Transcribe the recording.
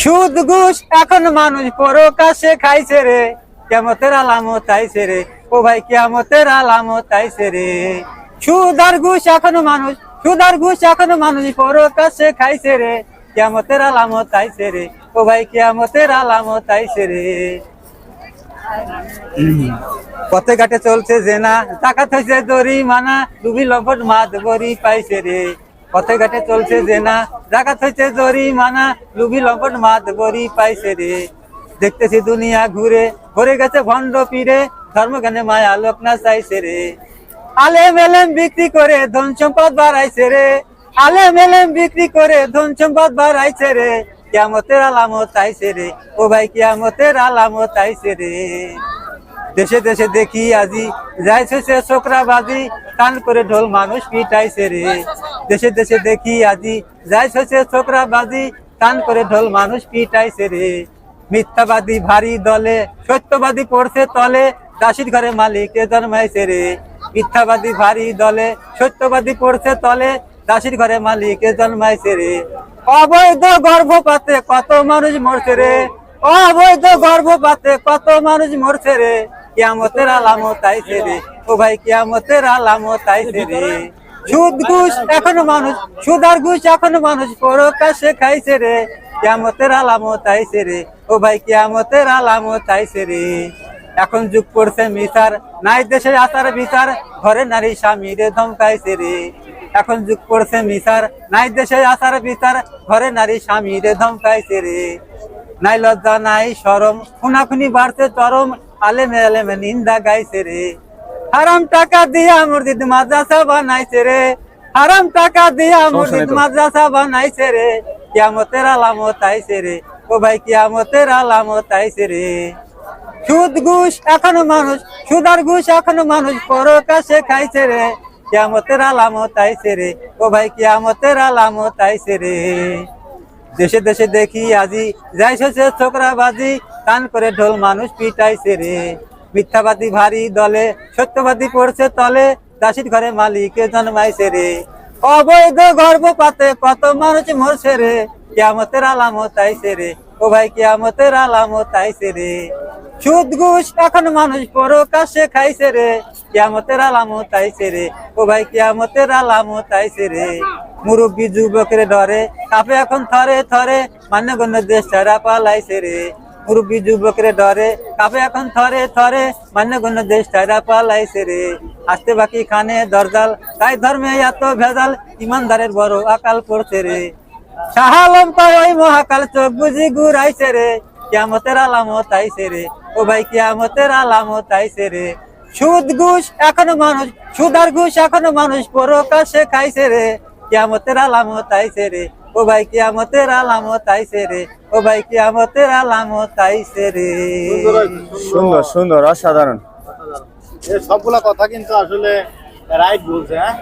সুদ ঘুষ এখন মানুষ পরকাশে খাইছে রে। কেমতের আলামত আইছে রে। ও ভাই, কেমতের আলামত আইছে রে। সুদ আর ঘুষ এখন মানুষ, সুদ আর ঘুষ এখন মানুষ পরকাশে খাইছে রে। কেমতের আলামত আইছে রে। ও ভাই, কেমতের আলামত আইছে রে। পথে ঘাটে চলছে জেনা টাকা থইছে দড়ি মানা ডুবি লম্পট মাছ বড়ি পাইছে রে। পথে ঘাটে চলছে জেনা। টাকা থইছে জরি মানা ডুবি লম্পট মাছ বড়ি পাইছে রে। দেখতেছি দুনিয়া ঘুরে। ভরে গেছে ভণ্ড পীরে। ধর্মজ্ঞানে মায়া লোক না চাইছে রে। আলে মেলেম বিক্রি করে ধন সম্পদ বাড়াইছে রে। আলে মেলেম বিক্রি করে ধন সম্পদ বাড়াইছে রে। কিয়ামতের আলামত আইছে রে। ও ভাই, কিয়ামতের আলামত আইছে রে। দেশে দেশে দেখি আজি যাইছে সে ছোকরা বাজি কান করে ঢোল মানুষ পিটাইছে রে। দেশে দেশে দেখি আজি যাইছে সে ছোকরা বাজি কান করে ঢোল মানুষ পিটাইছে রে। মিথ্যাবাদী ভারী দলে, সত্যবাদী পড়ছে তলে, দাসির ঘরে মালিকে জন্মাইছে রে। মিথ্যাবাদী ভারী দলে, সত্যবাদী পড়ছে তলে, দাসির ঘরে মালিকে জন্মাইছে রে। অবৈধ গর্ভপাতে কত মানুষ মরছে রে। অবৈধ গর্ভপাতে কত মানুষ মরছে রে। কিয়ামতের আলামত আইছে রে। ও ভাই, কিয়ামতের আলামত আইছে রে। সুদ ঘুষ এখনও মানুষ, সুদার ঘুষ এখনও মানুষ পরকাশে খাইছে রে। কিয়ামতের আলামত আইছে রে। ও ভাই, কিয়ামতের আলামত আইছে রে। এখন যুগ পড়ছে মিসার, নাই দেশে আসার বিচার, ঘরে নারী স্বামীরে ধমকাইছে রে। এখন যুগ পড়ছে মিসার, নাই দেশে আসার বিচার, ঘরে নারী স্বামীরে ধমকাইছে রে। নাই লজ্জা, নাই সরম খুনাখুনি বাড়ছে চরম, আলেমে আলেমে নিন্দা গাইছে রে। হারাম টাকা দিয়া মুর্দিদ মাদ্রাসা বানাইছে রে। হারাম টাকা দিয়া মুর্দিদ মাদ্রাসা বানাইছে রে। কিয়ামতের আলামত আইছে রে। ও ভাই কিয়ামতের আলামত আইছে রে। সুদ ঘুষ এখনও মানুষ সুদার ঘুষ এখনও মানুষ পরকাশে খাইছে রে। কিয়ামতের আলামত আইছে রে। ও ভাই কিয়ামতের আলামত আইছে রে। দেশে দেশে দেখি আজি যাইছে ছোকরা বাজি কান করে ঢোল মানুষ পিটাইছে রে। মিথ্যাবাদী ভারী দলে, সত্যবাদী পড়ছে তলে, দাসির ঘরে মালিকে জন্মাইছে রে। অবৈধ গর্ভপাতে কত মানুষ মরছে রে, কিয়ামতের আলামত আইছে রে। ও ভাই, কিয়ামতের আলামত আইছে রে। সুদ, ঘুষ এখন মানুষ পরকাশে খাইছে রে, কিয়ামতের আলামত আইছে রে। ও ভাই, কিয়ামতের আলামত আইছে রে। মুরব্বী যুবকের ডরে কাপে এখন থরে থরে মান্য গণ্য দেশ ছাড়া পালাইছে রে। মুরব্বী যুবকের ডরে কাপে এখন থরে থরে, মান্য গণ্য দেশ ছাড়া পালাইছে রে। আসতে বাকি খানে দরজাল, তাই ধর্মে এত ভেজাল, ইমানদারের বড় আকাল পড়ছে রে। শাহালম তাই ওই মহাকাল চোখ বুঝি ঘুরাইছে রে। কিয়ামতের আলামত আইছে রে। ও ভাই, কিয়ামতের আলামত আইছে রে। সুদ ঘুষ এখনও মানুষ, সুদার ঘুষ এখনও মানুষ পরকাশে খাইছে রে। কিয়ামতের আলামত আইছে রে। ও ভাই কি কিয়ামতের আলামত আইছে রে ও ভাই কি কিয়ামতের আলামত আইছে রে। সুন্দর সুন্দর। অসাধারণ। এ সবগুলা কথা কিন্তু আসলে রাইট বলছে হ্যাঁ?